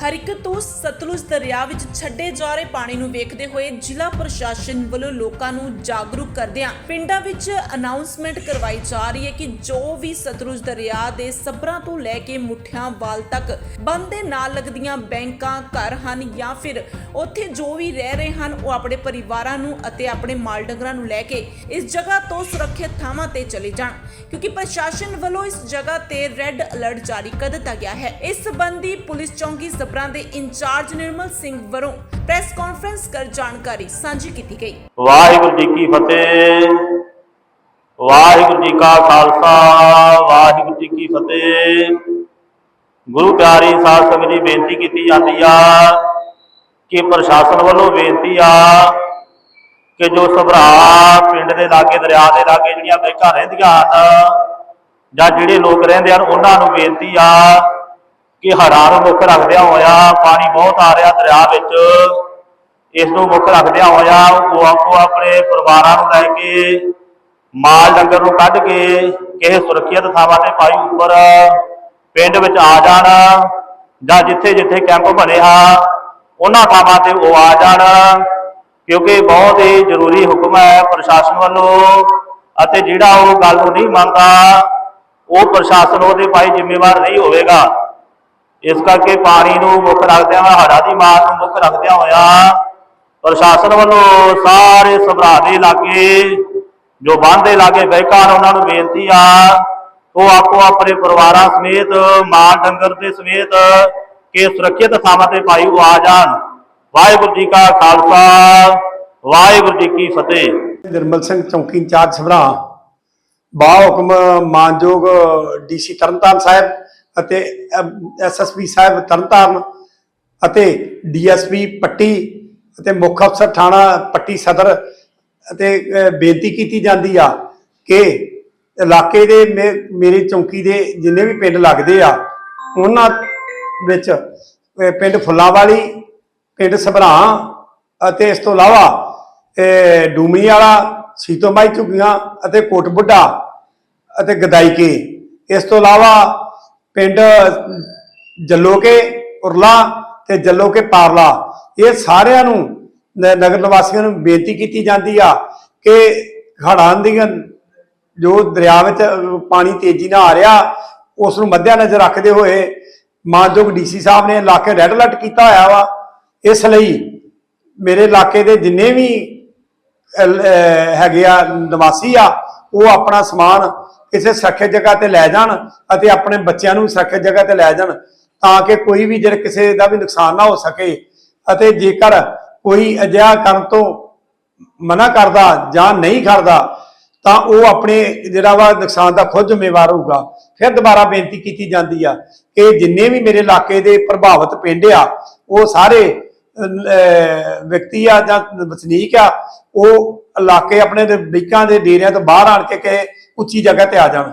ਹਰਿਕ ਤੋਂ ਸਤਲੁਜ ਦਰਿਆ ਵਿੱਚ ਛੱਡੇ ਜਾ ਰਹੇ ਪਾਣੀ ਨੂੰ ਵੇਖਦੇ ਹੋਏ ਜ਼ਿਲ੍ਹਾ ਪ੍ਰਸ਼ਾਸਨ ਵੱਲੋਂ ਲੋਕਾਂ ਨੂੰ ਜਾਗਰੂਕ ਕਰਦਿਆਂ ਪਿੰਡਾਂ ਵਿੱਚ ਅਨਾਉਂਸਮੈਂਟ ਕਰਵਾਈ ਜਾ ਰਹੀ ਹੈ ਕਿ ਜੋ ਵੀ ਸਤਲੁਜ ਦਰਿਆ ਦੇ ਸੱਬਰਾਂ ਤੋਂ ਲੈ ਕੇ ਮੁੱਠਿਆਂ ਵਾਲ ਤੱਕ ਬੰਦ ਦੇ ਨਾਲ ਲੱਗਦੀਆਂ ਬੈਂਕਾਂ, ਘਰ ਹਨ ਜਾਂ ਫਿਰ ਉੱਥੇ ਜੋ ਵੀ ਰਹਿ ਰਹੇ ਹਨ, ਉਹ ਆਪਣੇ ਪਰਿਵਾਰਾਂ ਨੂੰ ਅਤੇ ਆਪਣੇ ਮਾਲ ਡੰਗਰਾਂ ਨੂੰ ਲੈ ਕੇ ਇਸ ਜਗ੍ਹਾ ਤੋਂ ਸੁਰੱਖਿਅਤ ਥਾਵਾਂ ਤੇ ਚਲੇ ਜਾਣ। ਕਿਉਂਕਿ ਪ੍ਰਸ਼ਾਸਨ ਵੱਲੋਂ ਇਸ ਜਗ੍ਹਾ ਤੇ ਰੈੱਡ ਅਲਰਟ ਜਾਰੀ ਕਰ ਦਿੱਤਾ ਗਿਆ ਹੈ। ਇਸ ਸੰਬੰਧੀ ਪੁਲਿਸ ਚੌਂਕੀ ਸਬਰਾਂ ਦੇ ਇੰਚਾਰਜ ਨਿਰਮਲ ਸਿੰਘ ਵੱਲੋਂ ਪ੍ਰੈਸ ਕਾਨਫਰੰਸ ਕਰ ਜਾਣਕਾਰੀ ਸਾਂਝੀ ਕੀਤੀ ਗਈ। ਵਾਹਿਗੁਰੂ ਜੀ ਕੀ ਫਤਿਹ। ਵਾਹਿਗੁਰੂ ਜੀ ਕਾ ਖਾਲਸਾ, ਵਾਹਿਗੁਰੂ ਜੀ ਕੀ ਫਤਿਹ। ਗੁਰੂ ਪਿਆਰੀ ਸਾਧ ਸੰਗਤ ਜੀ, ਬੇਨਤੀ ਕੀਤੀ ਜਾਂਦੀ ਆ ਕਿ ਪ੍ਰਸ਼ਾਸਨ ਵੱਲੋਂ ਬੇਨਤੀ ਆ ਕਿ ਜੋ ਸਭਰਾ ਪਿੰਡ ਦੇ ਲਾਗੇ, ਦਰਿਆ ਦੇ ਲਾਗੇ ਜਿਹੜੀਆਂ ਬੈਕਾਂ ਰਹਿੰਦੀਆਂ ਹਨ ਜਾਂ ਜਿਹੜੇ ਲੋਕ ਰਹਿੰਦੇ ਹਨ, ਉਹਨਾਂ ਨੂੰ ਬੇਨਤੀ ਆ ਕਿ ਹੜ੍ਹਾਂ ਨੂੰ ਮੁੱਖ ਰੱਖਦਿਆਂ ਹੋਇਆ ਪਾਣੀ ਬਹੁਤ ਆ ਰਿਹਾ ਦਰਿਆ ਵਿੱਚ। ਇਸ ਨੂੰ ਮੁੱਖ ਰੱਖਦਿਆਂ ਹੋਇਆ ਉਹ ਆਪੋ ਆਪਣੇ ਪਰਿਵਾਰਾਂ ਨੂੰ ਲੈ ਕੇ ਮਾਲ ਡੰਗਰ ਨੂੰ ਕੱਢ ਕੇ ਕਿਸੇ ਸੁਰੱਖਿਅਤ ਥਾਵਾਂ ਤੇ ਪਾਈ ਉੱਪਰ ਪਿੰਡ ਵਿੱਚ ਆ ਜਾਣ ਜਾਂ ਜਿੱਥੇ ਜਿੱਥੇ ਕੈਂਪ ਬਣੇ ਆ, ਉਹਨਾਂ ਥਾਵਾਂ ਤੇ ਉਹ ਆ ਜਾਣ। ਕਿਉਂਕਿ ਬਹੁਤ ਹੀ ਜ਼ਰੂਰੀ ਹੁਕਮ ਹੈ ਪ੍ਰਸ਼ਾਸਨ ਵੱਲੋਂ ਅਤੇ ਜਿਹੜਾ ਉਹ ਗੱਲ ਨੂੰ ਨਹੀਂ ਮੰਨਦਾ, ਉਹ ਪ੍ਰਸ਼ਾਸਨ ਉਹਦੇ ਭਾਈ ਜ਼ਿੰਮੇਵਾਰ ਨਹੀਂ ਹੋਵੇਗਾ। ਇਸ ਕਰਕੇ ਪਾਣੀ ਨੂੰ ਮੁੱਖ ਰੱਖਦਿਆਂ ਹੋਇਆ ਹੜਾ ਦੀ ਮਾਰ ਨੂੰ ਮੁੱਖ ਰੱਖਦਿਆਂ ਹੋਇਆ ਪ੍ਰਸ਼ਾਸਨ ਵੱਲੋਂ ਸਾਰੇ ਸਭਰਾ ਦੇ ਇਲਾਕੇ, ਜੋ ਬੰਦ ਦੇ ਲਾਗੇ ਬੈਕਾਂ ਉਹਨਾਂ ਨੂੰ ਬੇਨਤੀ ਆ, ਉਹ ਆਪੋ ਆਪਣੇ ਪਰਿਵਾਰਾਂ ਸਮੇਤ ਮਾਲ ਡੰਗਰ ਦੇ ਸਮੇਤ ਕਿ ਸੁਰੱਖਿਅਤ ਥਾਵਾਂ ਤੇ ਭਾਈ ਉਹ ਆ ਜਾਣ। ਵਾਹਿਗੁਰੂ ਜੀ ਕਾ ਖਾਲਸਾ, ਵਾਹਿਗੁਰੂ ਜੀ ਕੀ ਫਤਿਹ। ਨਿਰਮਲ ਸਿੰਘ ਚੌਕੀ ਇੰਚਾਰਜ ਸਭਰਾ ਬਾ ਹੁਕਮ ਮਾਨਯੋਗ ਡੀਸੀ ਤਰਨਤਾਰਨ ਸਾਹਿਬ ਅਤੇ ਐਸਐਸਪੀ ਸਾਹਿਬ ਤਰਨਤਾਰਨ ਅਤੇ ਡੀਐਸਪੀ ਪੱਟੀ ਅਤੇ ਮੁੱਖ ਅਫਸਰ ਥਾਣਾ ਪੱਟੀ ਸਦਰ ਅਤੇ ਬੇਨਤੀ ਕੀਤੀ ਜਾਂਦੀ ਆ ਕਿ ਇਲਾਕੇ ਦੇ ਮੇ- ਮੇਰੀ ਚੌਂਕੀ ਦੇ ਜਿੰਨੇ ਵੀ ਪਿੰਡ ਲੱਗਦੇ ਆ ਉਹਨਾਂ ਵਿੱਚ ਅਹ, ਪਿੰਡ ਫੁੱਲਾਂਵਾਲੀ ਪਿੰਡ ਸਭਰਾ ਅਤੇ ਇਸ ਤੋਂ ਇਲਾਵਾ ਡੂਮਣੀ ਵਾਲਾ ਸੀਤੋਮਾਈ ਝੁੱਗੀਆਂ ਅਤੇ ਕੋਟ ਬੁੱਢਾ ਅਤੇ ਗਦਾਈਕੇ। ਇਸ ਤੋਂ ਇਲਾਵਾ ਪਿੰਡ ਜੱਲੋਕੇ ਉਰਲਾ ਤੇ ਜੱਲੋਕੇ ਪਾਰਲਾ, ਇਹ ਸਾਰਿਆਂ ਨੂੰ ਨਗਰ ਨਿਵਾਸੀਆਂ ਨੂੰ ਬੇਨਤੀ ਕੀਤੀ ਜਾਂਦੀ ਆ ਕਿ ਹੜ੍ਹਾਂ ਦੀਆਂ ਜੋ ਦਰਿਆ ਵਿੱਚ ਪਾਣੀ ਤੇਜ਼ੀ ਨਾਲ ਆ ਰਿਹਾ, ਉਸ ਨੂੰ ਮੱਦਿਆ ਨਜ਼ਰ ਰੱਖਦੇ ਹੋਏ ਮਾਨਯੋਗ ਡੀਸੀ ਸਾਹਿਬ ਨੇ ਇਲਾਕੇ ਰੈੱਡ ਅਲਰਟ ਕੀਤਾ ਹੋਇਆ ਵਾ। ਇਸ ਲਈ ਮੇਰੇ ਇਲਾਕੇ ਦੇ ਜਿੰਨੇ ਵੀ ਹੈਗੇ ਆ ਨਿਵਾਸੀ ਆ ਉਹ ਆਪਣਾ ਸਮਾਨ ਕਿਸੇ ਸੁਰੱਖਿਅਤ ਜਗ੍ਹਾ ਤੇ ਲੈ ਜਾਣ ਅਤੇ ਆਪਣੇ ਬੱਚਿਆਂ ਨੂੰ ਸੁਰੱਖਿਅਤ ਜਗ੍ਹਾ ਤੇ ਲੈ ਜਾਣ ਤਾਂ ਕਿ ਕੋਈ ਵੀ ਜਿਹੜਾ ਕਿਸੇ ਦਾ ਵੀ ਨੁਕਸਾਨ ਨਾ ਹੋ ਸਕੇ ਅਤੇ ਜੇਕਰ ਕੋਈ ਅਜਿਹਾ ਕਰਨ ਤੋਂ ਮਨਾ ਕਰਦਾ ਜਾਂ ਨਹੀਂ ਕਰਦਾ ਤਾਂ ਉਹ ਆਪਣੇ ਜਿਹੜਾ ਵਾ ਨੁਕਸਾਨ ਦਾ ਖੁਦ ਜ਼ਿੰਮੇਵਾਰ ਹੋਊਗਾ। ਫਿਰ ਦੁਬਾਰਾ ਬੇਨਤੀ ਕੀਤੀ ਜਾਂਦੀ ਆ ਕਿ ਜਿੰਨੇ ਵੀ ਮੇਰੇ ਇਲਾਕੇ ਦੇ ਪ੍ਰਭਾਵਿਤ ਪਿੰਡ ਆ ਉਹ ਸਾਰੇ ਅਹ, ਵਿਅਕਤੀ ਆ ਜਾਂ ਵਸਨੀਕ ਆ ਉਹ ਇਲਾਕੇ ਆਪਣੇ ਦੇ ਬੀਕਾਂ ਦੇ ਡੇਰਿਆਂ ਤੋਂ ਬਾਹਰ ਆਣ ਕੇ ਕਿ ਉੱਚੀ ਜਗ੍ਹਾ ਤੇ ਆ ਜਾਣ।